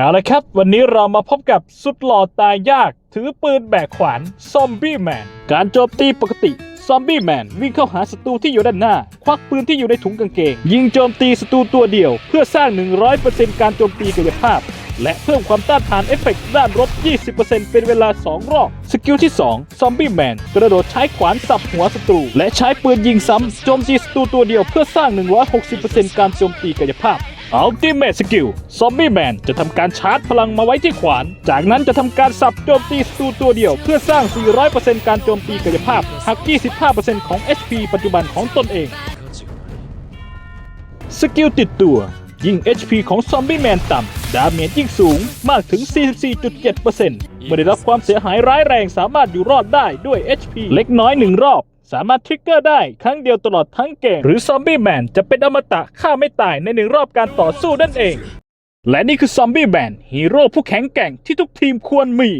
เอาละครับ วันนี้เรามาพบกับสุดหล่อตายยาก ถือปืนแบกขวานซอมบี้แมน การโจมตีปกติ ซอมบี้แมนวิ่งเข้าหาศัตรูที่อยู่ด้านหน้า ควักปืนที่อยู่ในถุงกางเกง ยิงโจมตีศัตรูตัวเดียว เพื่อสร้าง 100%การโจมตีกายภาพ และเพิ่มความต้านทานเอฟเฟกต์ด้านลบ20%เป็นเวลา 2 รอบ สกิลที่ 2 ซอมบี้แมนกระโดดใช้ขวานสับหัวศัตรู และใช้ปืนยิงซ้ำโจมตีศัตรูตัวเดียวเพื่อสร้าง 160%การโจมตีกายภาพ Ultimate Skill ซอมบี้แมนจะทำการชาร์จพลังมาไว้ที่ขวาน จากนั้นจะทำการสับโจมตีศัตรูตัวเดียว เพื่อสร้าง 400%การโจมตีกายภาพหัก 25%ของ HP ปัจจุบันของตนเอง สกิลติดตัว ยิ่ง HP ของซอมบี้แมนต่ำ ดาเมจยิ่งสูงมากถึง 44.7%เมื่อได้รับความเสียหายร้ายแรงสามารถอยู่รอดได้ด้วย HP เล็กน้อยหนึ่งรอบ สามารถทริกเกอร์ได้ครั้งเดียวตลอดทั้งเกม หรือซอมบี้แมนจะเป็นอมตะฆ่าไม่ตายในหนึ่งรอบการต่อสู้นั่นเอง และนี่คือซอมบี้แมนฮีโร่ผู้แข็งแกร่งที่ทุกทีมควรมี